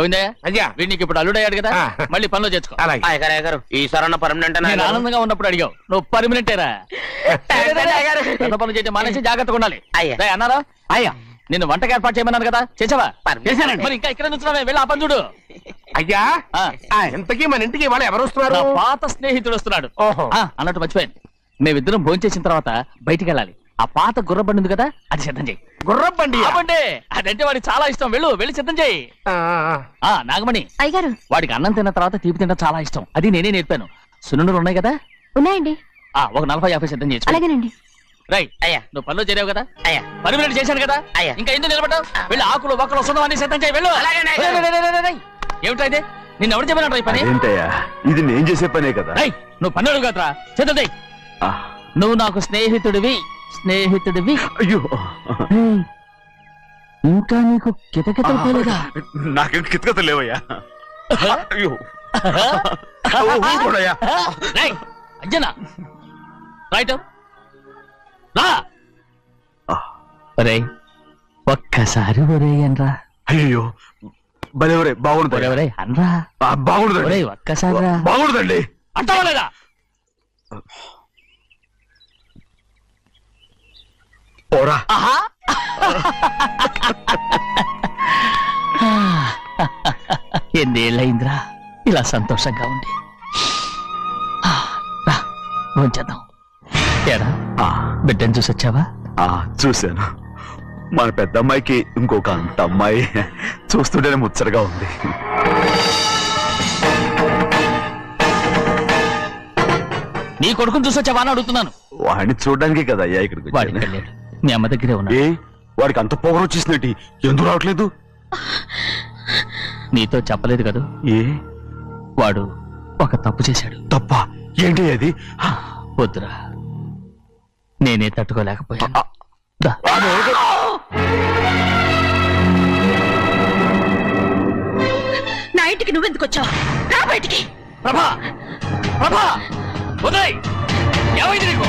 గోవిందయ్య అయ్యా. ఇప్పుడు అల్లుడయ్యాడు కదా ఆ. మళ్ళీ పనిలో చేర్చుకో అలాగే. ఈసారి అన్న పర్మనెంట్ నేను ఆనందంగా ఉన్నప్పుడు అడిగావు. నువ్వు పర్మనెంటేరా పెద్ద పనులు చేయడం మానేసి జాగ్రత్తగా ఉండాలి. అయ్యా. రేయ్, అన్నారా? అయ్యా. నిన్ను వంటకి ఏర్పాటు చేయమన్నాను కదా చేసావా. చేశానండి. మరి ఇంకా ఇక్కడ నుంచున్నావే వెళ్ళి ఆ పని చూడు. అయ్యా ఆ. ఆ, ఇంతకీ మన ఇంటికి ఇవాళ ఎవరు వస్తున్నారు? నా పాత స్నేహితుడు వస్తున్నాడు. ఓహో. ఆ, అన్నట్టు మర్చిపోయాను. మేమిద్దరం భోంచేసిన తర్వాత బయటికి వెళ్ళాలి. ఆ పాత గుర్ర బండి ఉంది కదా అది సిద్ధం చేయి. గుర్రబండి బండి అదంటే వాడికి చాలా ఇష్టం. వెళ్ళు వెళ్ళి సిద్ధం చేయి. ఆ నాగమణి అయ్యగారు. వాడికి అన్నం తిన్న తర్వాత తీపి తినడం చాలా ఇష్టం. అది నేనే నేర్పాను. సున్నుండలు ఉన్నాయి కదా? ఉన్నాయండి. ఆ ఒక నలభై యాభై సిద్ధం చేసుకో అలాగేనండి. అయ్యా నువ్వు పనిలో చేరావు కదా? అయ్యా. పర్మినెంట్ చేశాను కదా? అయ్యా. ఇంకా ఎందుకు నిలబడ్డావు? వెళ్ళి ఆకులు బొక్కలు వస్తుందో అన్ని సిద్ధం చేయి వెళ్ళు. ఏమిటా ఇది? నిన్ను ఎవరు చెప్పినట్టు ఈ పని? ఏంటయ్యా ఇది నేను చేసే పనే కదా? రేయ్, నువ్వు పని అడుగు కదరా. సిద్ధం చేయి. నువ్వు నాకు స్నేహితుడివి. స్నేహితుడివి. అయ్యో. ఏయ్, ఇంకా నీకు కితకితలు పోలేదా? నాకేం కితకత లేవయ్యా. అయ్యో. ఊరుకోడయ్యా. రేయ్, అంజనా రైట్ రా. ఆ, ఒరే ఒక్కసారి ఒరే అనరా అయ్యో భలేవరే బాగుంది. ఒరే ఒరే అనరా. ఒరే బాగుండదండి ఒక్కసారి రా. బాగుండదండి అంటావా లేదా పోరా. ఆహా. ఎన్నేళ్ళయిందిరా? ఇలా సంతోషంగా ఉండి. భోంచేద్దాం. ఏరా బిడ్డను చూసి వచ్చావా ఆ, చూశాను. మన పెద్ద అమ్మాయికి ఇంకొక అంత అమ్మాయి చూస్తుంటేనే ముచ్చటగా ఉంది. నీ కొడుకుని చూసి వచ్చావా అని అడుగుతున్నాను. వాడిని చూడడానికి కదా అయ్యా ఇక్కడికి వాడికి వచ్చాను. వెళ్ళాడు. మీ అమ్మ దగ్గరే ఉన్నాడు ఏ? వాడికి అంత పొగరు వచ్చేసినట్టు ఎందుకు రావట్లేదు? నీతో చెప్పలేదు కదూ. ఏ? వాడు ఒక తప్పు చేశాడు. తప్ప? ఏంటి అది? వద్దురా. నేనే ఆ, దా. నా ఇంటికి నువ్వెందుకు వచ్చావు? రా బయటికి. ప్రభా! ప్రభా! ఉదయ్ ఏమైంది నీకు?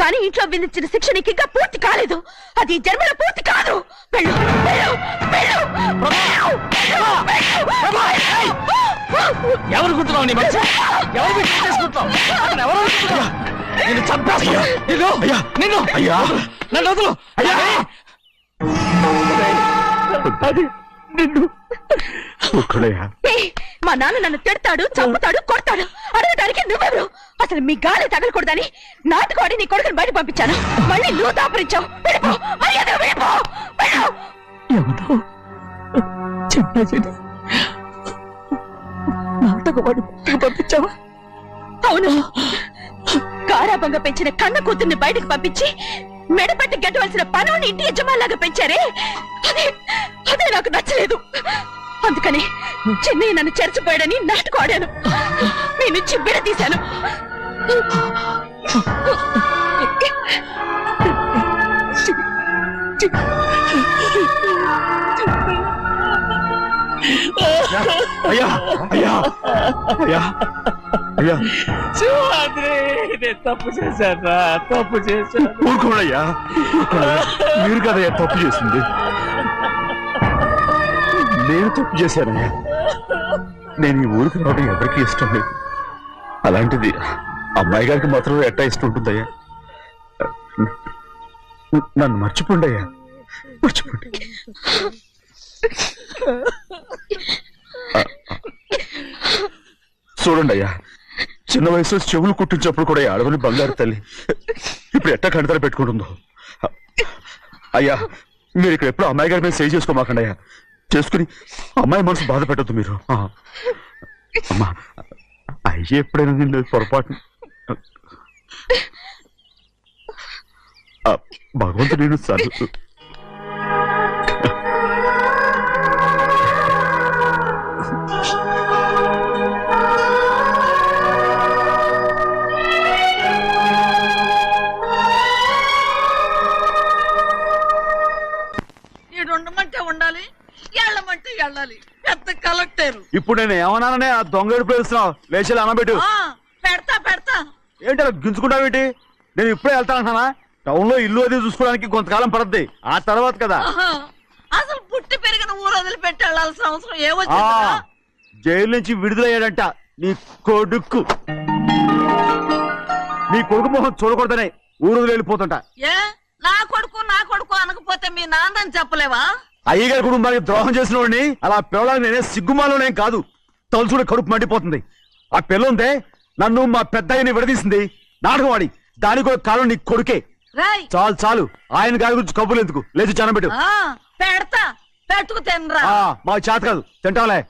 కానీ ఇంట్లో విధించిన శిక్ష నీకు ఇంకా పూర్తి కాలేదు. అది జన్మలో పూర్తి కాదు. వెళ్ళు వెళ్ళు వెళ్ళు వెళ్ళు. ఎవరు గుర్తున్నావు నీ మనిషి ఎవరు పెట్టి చేసుకుంటావు అతను ఎవరు అనుకుంటున్నావు? నిన్ను చంపేస్తా నిన్ను నిన్ను. అయ్యా. నన్ను వదులు. అయ్యా! అది నిన్ను. మా నాన్న నన్ను తిడతాడు చంపుతాడు కొడతాడు. అడగడానికి నువ్వెవరు? అసలు మీ గాలి తగలకూడదని నాటుకోడి నీ కొడుకుని బయట పంపించాను. మళ్ళీ నువ్వు దాపరించావు. వెళ్ళిపో మర్యాదగా వెళ్ళిపో వెళ్ళు. ఎవరు చిన్న నాటకవాడి పంపించావా? అవును. గారాబంగా పెంచిన కన్న కూతుర్ని బయటకు పంపించి మెడపట్టి గెట్టవలసిన పనుని ఇంటి యజమానిలాగా పెంచారే? అదే అదే నాకు నచ్చలేదు. అందుకని చెన్నై నన్ను చెరచిపోయాడని నాటకం ఆడాను. మీ నుంచి విడదీశాను అయ్యా అయ్యా అయ్యా అయ్యా. శివాద్రి నేను తప్పు చేశాను? తప్పు చేశాను? ఊరుకోడయ్యా ఊరుకోడయ్యా. మీరు కదయ్యా తప్పు చేసింది? నేను తప్పు చేశానయ్యా. నేను ఈ ఊరికి రావడం ఎవరికి ఇష్టం లేదు. అలాంటిది అమ్మాయి గారికి మాత్రం ఎట్టా ఇష్టం ఉంటుందయ్యా. నన్ను మర్చిపోండి. అయ్యా మర్చిపోండి చూడండి అయ్యా చిన్న వయసులో చెవులు కుట్టించినప్పుడు కూడా ఈ అడవులు బంగారు తల్లి. ఇప్పుడు ఎట్టా కణితలు పెట్టుకుంటుందో? అయ్యా మీరు ఇక్కడ ఎప్పుడు అమ్మాయి గారి మీద సేవ్ చేసుకోమాకండి అయ్యా. చేసుకుని అమ్మాయి మనసు బాధ పెట్టద్దు మీరు. అమ్మా అయ్యి ఎప్పుడైనా నిన్ను పొరపాటు భగవంతుడు నేను చదువు కలెక్టర్ ఇప్పుడు నేను ఏమన్నాననే ఆ దొంగ ఏడుపు వేస్తున్నావు? లేచి అనబెట్టు పెడతా పెడతా. ఏంటి అలా గించుకుంటావేంటి నేను ఇప్పుడే వెళ్తానంటానా టౌన్లో ఇల్లు అది చూసుకోవడానికి కొంతకాలం పడద్ది. ఆ తర్వాత కదా. అసలు పుట్టి పెరిగిన ఊరు వదిలిపెట్టి వెళ్ళాల్సిన అవసరం ఆ ఏమొచ్చిందా జైలు నుంచి విడుదలయ్యాడంట నీ కొడుకు. నీ కొడుకు మొహం చూడకూడదనే ఊరు వెళ్ళిపోతుంట. ఏ? నా కొడుకు నా కొడుకు అనకపోతే మీ నాన్నని చెప్పలేవా? అయ్యగారి కుటుంబానికి ద్రోహం చేసిన వాడిని అలా పిల్లడానికి నేనే సిగ్గుమాలోనేం కాదు. తలుచుడు కడుపు మండిపోతుంది. ఆ పిల్లుందే నన్ను మా పెద్దయ్యని విడదీసింది. నాటకం ఆడి దానికి కూడా కారణం నీ కొడుకే. రాయ్! చాలు చాలు. ఆయన గారి గురించి కబుర్లు ఎందుకు? లేచి జనం ఆ, పెడతా. పెట్టుకు తినరా. ఆ మా చేత కాదు. తింటాంలే.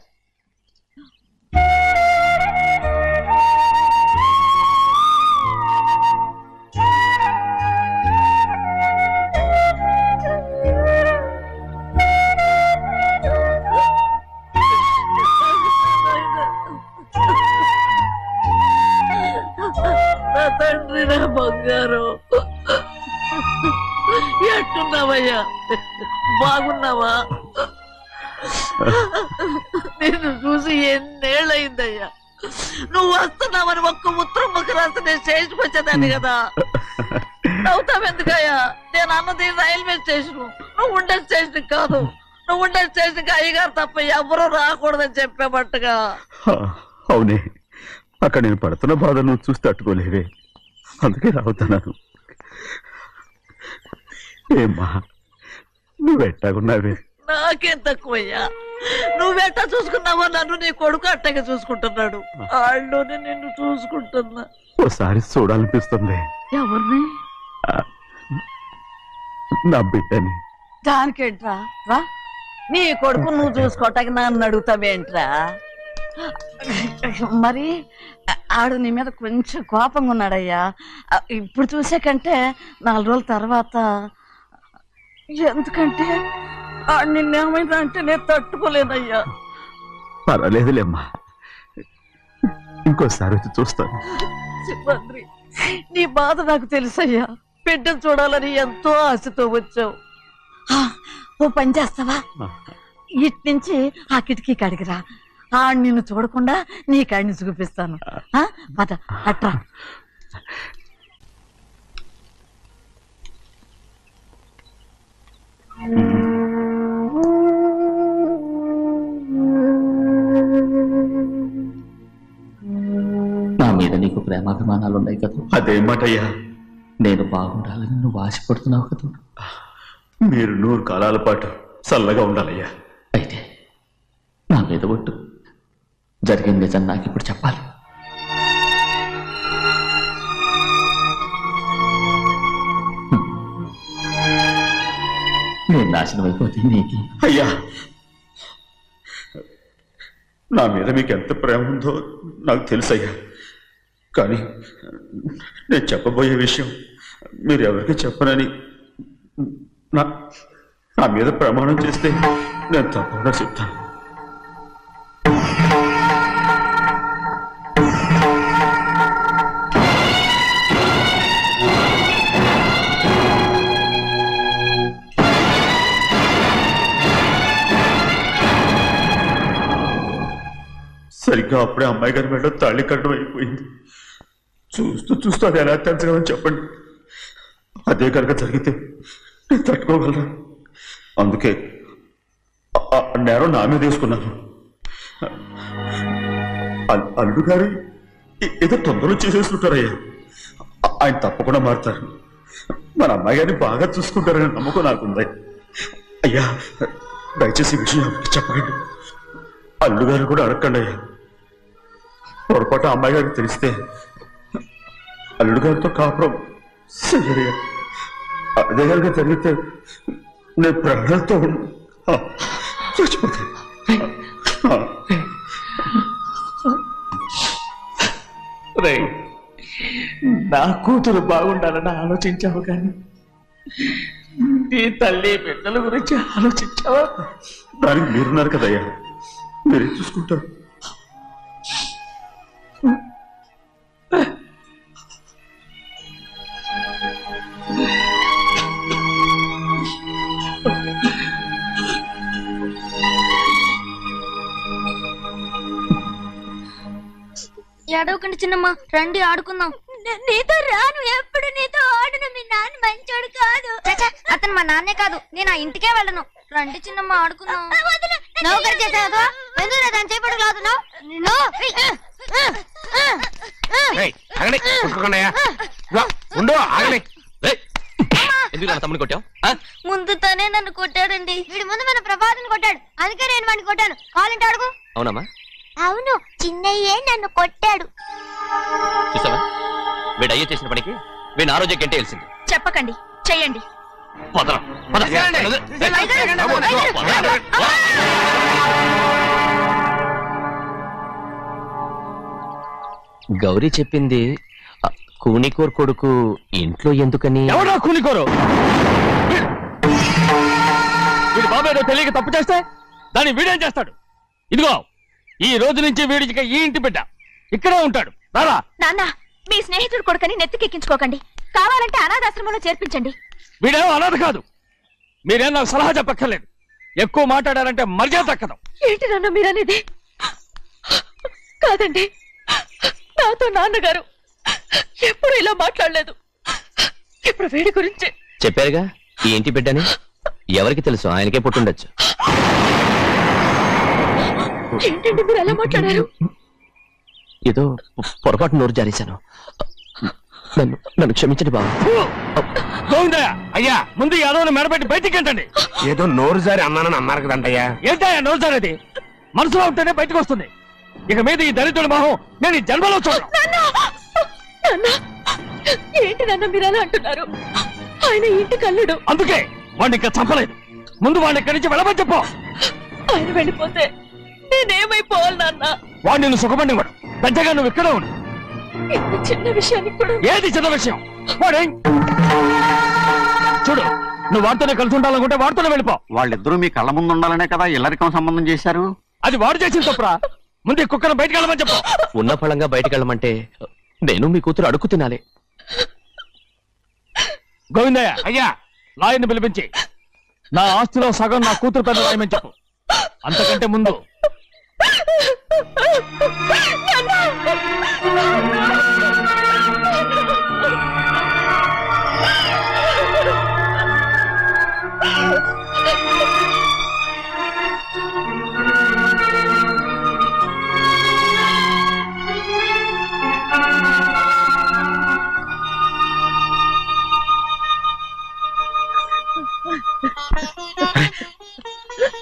బాగున్నావా నిన్ను చూసి ఎన్నేళ్ళయిందయ్యా? నువ్వు వస్తున్నావని ఒక్క ఉత్తరం ముక్క రాస్తే నేను స్టేషన్కి వచ్చేదాన్ని కదా? నవ్వుతావెందుకయ్యా నేను అన్నది రైల్వే స్టేషన్. నువ్వు ఉండే స్టేషన్ కాదు. నువ్వు ఉండే స్టేషన్కి అయ్యగారు తప్ప ఎవరూ రాకూడదని చెప్పేమట్టుగా అవునే. అక్కడ నేను పడుతున్న బాధ నువ్వు చూసి తట్టుకోలేవే అందుకే రావుతున్నాను ఏమ్మా? నువ్వెట్టాగున్నావే నాకేం తక్కువయ్యా. నువ్వెట్టా చూసుకున్నావో నన్ను నీ కొడుకు అట్టగా చూసుకుంటున్నాడు. వాళ్ళలోనే నిన్ను చూసుకుంటున్నా. ఓసారి చూడాలనిపిస్తుంది. ఎవరిని? నా బిడ్డని. దానికేంట్రా? రా. నీ కొడుకు నువ్వు చూసుకోవటానికి నన్ను అడుగుతావేంట్రా? మరి ఆడు నీ మీద కొంచెం కోపంగా ఉన్నాడయ్యా. ఇప్పుడు చూసే కంటే నాలుగు రోజుల తర్వాత ఎందుకంటే అంటే నేను తట్టుకోలేనయ్యా పర్వాలేదులేమ్మా. ఇంకోసారి వచ్చి చూస్తాను. సింహాద్రి నీ బాధ నాకు తెలుసయ్యా. బిడ్డను చూడాలని ఎంతో ఆశతో వచ్చావు. ఆ, ఓ పని చేస్తావా? ఇటు నుంచి ఆ కిటికీ కడిగిరా ఆ నిన్ను చూడకుండా నీ కాడిని చూపిస్తాను. ఆ, పద అట్రా. నా మీద నీకు ప్రేమాభిమానాలు ఉన్నాయి కదా. అదేమాటయ్యా నేను బాగుండాలని నువ్వు ఆశపడుతున్నావు కదా. మీరు నూరు కాలాల పాటు చల్లగా ఉండాలయ్యా. అయితే నా మీద ఒట్టు. జరిగిన నిజం నాకు ఇప్పుడు చెప్పాలి. నేను నాశనం అయిపోతే నీకి? అయ్యా! నా మీద మీకు ఎంత ప్రేమ ఉందో నాకు తెలుసయ్యా. కానీ నేను చెప్పబోయే విషయం మీరు ఎవరికి చెప్పనని నా నా మీద ప్రమాణం చేస్తే నేను తప్పకుండా చెప్తాను. సరిగ్గా అప్పుడే అమ్మాయి గారి మెడ తాళి కట్టడం అయిపోయింది. చూస్తూ చూస్తూ అది ఎలా తెంచగలని చెప్పండి. అదే కనుక జరిగితే నేను తట్టుకోగలరా అందుకే నేరం నా మీద తీసుకున్నాను అల్లుడు గారు ఏదో తొందరలో చేసేస్తుంటారయ్యా ఆయన తప్పకుండా మారుతారు. మన అమ్మాయి గారిని బాగా చూసుకుంటారనే నమ్మకం నాకుంది. అయ్యా దయచేసి విషయం చెప్పకండి అల్లుగారు కూడా అడగండి అయ్యా. పొరపాటు అమ్మాయి గారికి తెలిస్తే అల్లుడు గారితో కాపురం సరిగా అదే కనుక జరిగితే నేను ప్రాణాలతో చచ్చిపోతాను రే నా కూతురు బాగుండాలని ఆలోచించావు కానీ నీ తల్లి బిడ్డల గురించి ఆలోచించావా? దానికి మీరున్నారు కదయ్యా. మీరే చూసుకుంటారు. ఏడవకండి చిన్నమ్మ. రండి ఆడుకుందాం. నీతో రాను ఎప్పుడు నీతో ఆడను మీ నాన్న మంచోడు కాదు. అతను మా నాన్నే కాదు. నేను ఆ ఇంటికే వెళ్ళను. రండి చిన్నమ్మ ఆడుకుందాం. నౌకరు చేసావు ఎందుకు దాని చేపడు కాదు ఏయ్, వీడిని ఆ రోజే గంటే తెలిసింది చెప్పకండి చెయ్యండి. పదరా పద. తీసుకెళ్ళండి. తీసుకెళ్ళండి. గౌరీ చెప్పింది ఆ, కూనికోర్ కొడుకు ఇంట్లో ఎందుకని? ఎవడో కూలికోరు వీడి బాబు ఏదో తెలియక తప్పు చేస్తే దాన్ని వీడేం చేస్తాడు? ఇదిగో ఈ రోజు నుంచి వీడికి ఈ ఇంటి బిడ్డ. ఇక్కడే ఉంటాడు. రారా. నాన్న మీ స్నేహితుడు కొడుకని నెత్తికెక్కించుకోకండి. కావాలంటే అనాథాశ్రమంలో చేర్పించండి. వీడేమో అనాథ కాదు. మీరేం నాకు సలహా చెప్పక్కర్లేదు. ఎక్కువ మాట్లాడారంటే మర్యాద తక్కదు ఏంటి నాన్న మీరనేది? కాదండి. నాతో నాన్నగారు ఎప్పుడు ఇలా మాట్లాడలేదు. ఇప్పుడు వీడి గురించి చెప్పారుగా? ఈ ఇంటి బిడ్డని? ఎవరికి తెలుసు? ఆయనకే పుట్టుండొచ్చు. ఏంటండి మీరు ఎలా మాట్లాడారు? ఏదో పొరపాటు నోరు జారేశాను. నన్ను నన్ను క్షమించండి బాబు. గోవిందయ్య! అయ్యా ముందు అడవుని మెడబెట్టి బయటికి ఏంటండి ఏదో నోరు జారి అన్నానని అన్నారు కదంటయ్యా ఏంటయ్యా నోల్చారది మనసులో ఉంటేనే బయటకు వస్తుంది. ఇక మీద ఈ దరిద్రుడి మొహం నేను ఈ జన్మలో చూడను. నాన్న! ఏంటి నాన్న మీరు అలా అంటున్నారు? ఆయన ఇంటి కల్లుడు. అందుకే వాడిని ఇంకా చంపలేదు. ముందు వాడిని ఇక్కడి నుంచి వెళ్ళమని చెప్పు. ఆయన వెళ్ళిపోతే నేనేమైపోవాలి నాన్న? వాడిని నువ్వు సుఖపడివాడు పెద్దగా నువ్వు ఇక్కడే ఉండు. ఇంత చిన్న విషయానికి కూడా ఏది చిన్న విషయం? వాడే? చూడు నువ్వు వాడితోనే కలిసి ఉండాలనుకుంటే వాడితోనే వెళ్ళిపో. వాళ్ళిద్దరూ మీ కళ్ళ ముందు ఉండాలనే కదా ఇల్లరికం సంబంధం చేశారు? అది వాడు చేసిన తప్పురా. ముందు ఈ కుక్కను బయటకు వెళ్ళమని చెప్పు. ఉన్న ఫలంగా బయటకు వెళ్ళమంటే నేను మీ కూతురు అడుగు తినాలి. గోవిందయ్య అయ్యా లాయర్ని పిలిపించి నా ఆస్తిలో సగం నా కూతురు పెద్ద రాయమని చెప్పు. అంతకంటే ముందు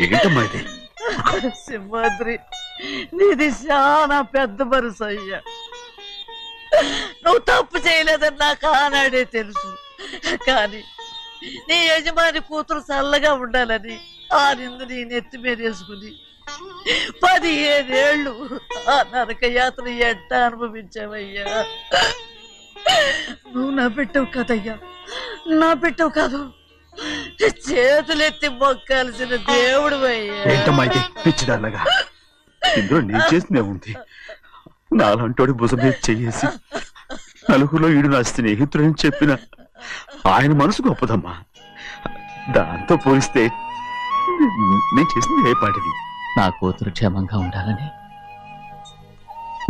ఏంటమ్మా ఇది? సింహాద్రి. నీది చాలా పెద్ద మనసు అయ్యా. నువ్వు తప్పు చేయలేదని నాకు ఆనాడే తెలుసు. కానీ నీ యజమాని కూతురు చల్లగా ఉండాలని ఆ నిందు నీ నెత్తి మీద వేసుకుని పదిహేనేళ్ళు ఆ నరక యాత్ర ఎట్ట అనుభవించావయ్యా? నువ్వు నా పెట్టవు కదయ్యా. నా పెట్టవు కాదు. చేతులెత్తి మొక్కాల్సిన దేవుడు ఏంటమ్మా ఇది? ఇందులో నేను చేసిందే ఉంది. నాలంటోడి భుజం మీద చెయ్యేసి నలుగురిలో ఈడు నా స్నేహితుడని చెప్పిన ఆయన మనసు గొప్పదమ్మా. దాంతో పోలిస్తే నేను చేసింది ఏ పాటిది? నా కూతురు క్షేమంగా ఉండాలని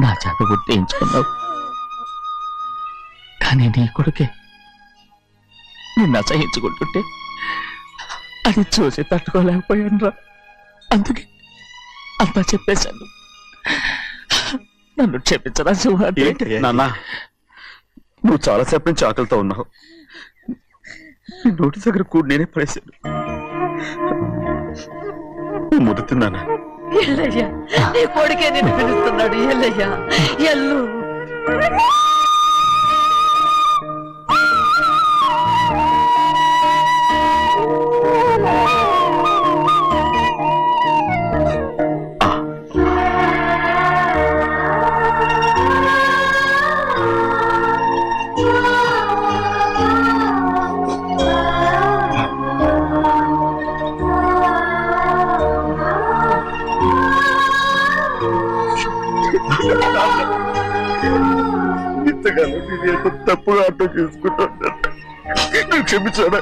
నా చేత గుర్తించుకున్నావు కానీ నీ కొడుకే నిన్ను అసహించుకుంటుంటే అది చూసి తట్టుకోలేకపోయాను రా అందుకే అంతా చెప్పేశాను. నన్ను క్షమించరా నాన్న నువ్వు చాలాసేపు నుంచి ఆకలితో ఉన్నావు. నీ నోటి దగ్గర కూడా నేనే పడేశాను. ముద్దు తిన్నానా ఎల్లయ్యా నీ కొడుకే నిన్ను పిలుస్తున్నాడు. ఎల్లయ్యా ఎల్లు. ఇంతకాలం నేను తప్పుగా అర్థం చేసుకుంటాను క్షమించాడా.